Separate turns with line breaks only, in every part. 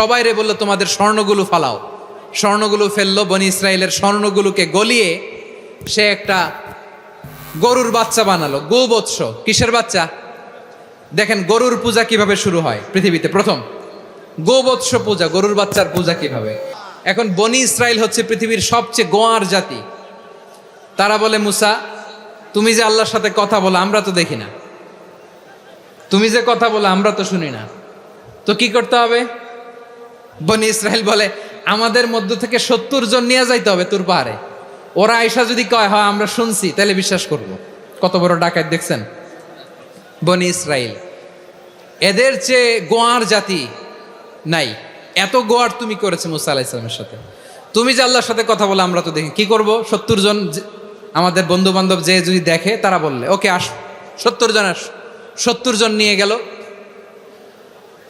সবাই রে বলল, তোমাদের স্বর্ণগুলো ফালাও। স্বর্ণগুলো ফেলল, বনি ইসরায়েলের স্বর্ণগুলোকে গলিয়ে সে একটা গরুর বাচ্চা বানালো। গোবৎস। কিসের বাচ্চা? দেখেন, গরুর পূজা কীভাবে শুরু হয় পৃথিবীতে? প্রথম, গোবৎস পূজা, গরুর বাচ্চার পূজা কীভাবে? এখন বনি ইসরায়েল হচ্ছে পৃথিবীর সবচেয়ে গোয়ার জাতি। তারা বলে, মুসা, তুমি যে আল্লাহর সাথে কথা বলো, আমরা তো দেখি না। তুমি যে কথা বলো, আমরা তো শুনি না। তো কি করতে হবে? বনি ইসরায়েল বলে, আমাদের মধ্য থেকে সত্তর জন নিয়ে যাইতে হবে তোর পাহাড়ে। ওরা আয়সা যদি কয়, হয়, আমরা শুনছি, তাহলে বিশ্বাস করব। কত বড় ডাকাত দেখছেন? বনি ইসরায়েল এদের চেয়ে গোয়ার জাতি নাই। এত গোয়ার তুমি করেছ মুসা আলাহ ইসলামের সাথে। তুমি যে আল্লাহর সাথে কথা বলে, আমরা তো দেখি। কি করব? সত্তর জন আমাদের বন্ধু বান্ধব যে যদি দেখে, তারা বললে, ওকে, আস, সত্তর জন আস। সত্তর জন নিয়ে গেল।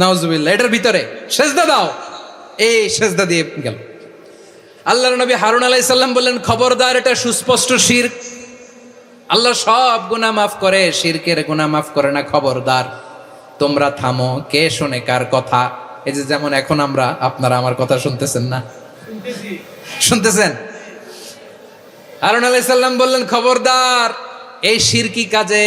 নাউজুবিল্লাহ, এটার ভিতরে সেজদা দাও। এই সেজদা দিয়ে গেল। আল্লাহর নবী হারুন আলাই সাল্লাম বললেন, খবরদার, এটা সুস্পষ্ট শির আল্লাহ সব গুনাহ মাফ করে, শিরকের গুনাহ মাফ করে না, খবরদার। তোমরা থামো, কে শোনে, কার কথা? এই যে যেমন এখন আমরা, আপনারা আমার কথা শুনতেছেন না? শুনতেছেন? হারুন আলাই সাল্লাম বললেন, খবরদার, এই শিরকি কাজে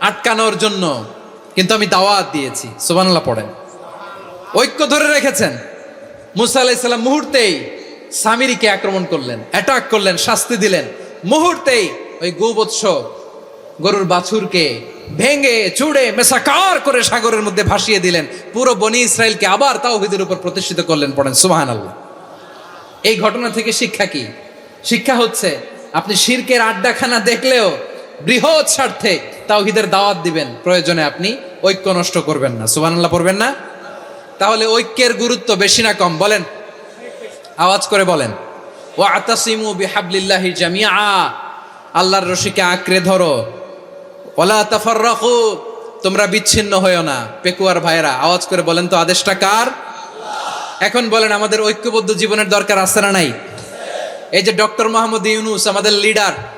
আটকানোর জন্য কিন্তু আমি দাওয়াত দিয়েছি, সুবহানাল্লাহ পড়েন। ঐক্য ধরে রেখেছেন। মুসা আলাইসাল্লাম মুহূর্তেই সামিরিকে আক্রমণ করলেন অ্যাটাক করলেন, শাস্তি দিলেন। মুহূর্তেই ওই গোবৎস গরুর বাছুরকে ভেঙে চুড়ে মেসাকার করে সাগরের মধ্যে ভাসিয়ে দিলেন। পুরো বনি ইসরায়েলকে আবার তাওহিদের উপর প্রতিষ্ঠিত করলেন, পড়েন সুবাহান আল্লাহ এই ঘটনা থেকে শিক্ষা কি? শিক্ষা হচ্ছে, আপনি শিরকের আড্ডাখানা দেখলেও বৃহৎ স্বার্থে তাওহিদের দাওয়াত দিবেন। প্রয়োজনে আপনি ঐক্য নষ্ট করবেন না। সুবহানাল্লাহ পড়বেন না? তাহলে ঐক্যের গুরুত্ব বেশি না কম? বলেন। আওয়াজ করে বলেন। ও আতাসিমু বিহাবলিল্লাহি জামিয়া আল্লাহর রশিকে আঁকড়ে ধরো। ওলা তাফাররাকু। তোমরা বিচ্ছিন্ন হয়েও না, পেকুয়ার ভাইরা আওয়াজ করে বলেন তো, আদেশটা কার? এখন বলেন, আমাদের ঐক্যবদ্ধ জীবনের দরকার আছে না নাই? এই যে ডক্টর মোহাম্মদ ইউনুস, আমাদের লিডার।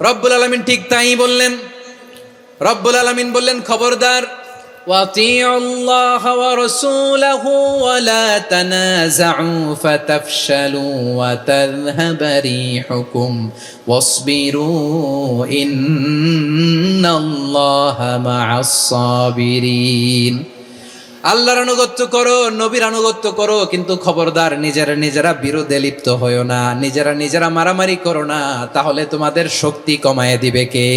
রব্বুল আলমিন ঠিক তাই বললেন রব্বুল আলমিন বললেন খবরদার وَأَطِيعُوا اللَّهَ وَرَسُولَهُ وَلَا تَنَازَعُوا فَتَفْشَلُوا وَتَذْهَبَ رِيحُكُمْ وَاصْبِرُوا إِنَّ اللَّهَ مَعَ الصَّابِرِينَ আল্লাহর আনুগত্য করো, নবীর আনুগত্য করো, কিন্তু খবরদার নিজেরা নিজেরা বিরোধে লিপ্ত হয়েও না, নিজেরা নিজেরা মারামারি করো না, তাহলে তোমাদের শক্তি কমায় দিবে কে?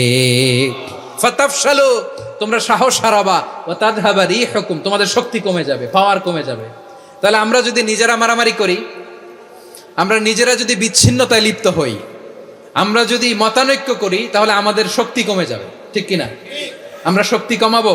ফাতাফশালু, তোমরা সাহস হারাবা ও তাদহাবা রিহুকুম, তোমাদের শক্তি কমে যাবে পাওয়ার কমে যাবে। তাহলে আমরা যদি নিজেরা মারামারি করি, আমরা নিজেরা যদি বিচ্ছিন্নতায় লিপ্ত হই, আমরা যদি মতানৈক্য করি, তাহলে আমাদের শক্তি কমে যাবে, ঠিক কিনা? আমরা শক্তি কমাবো?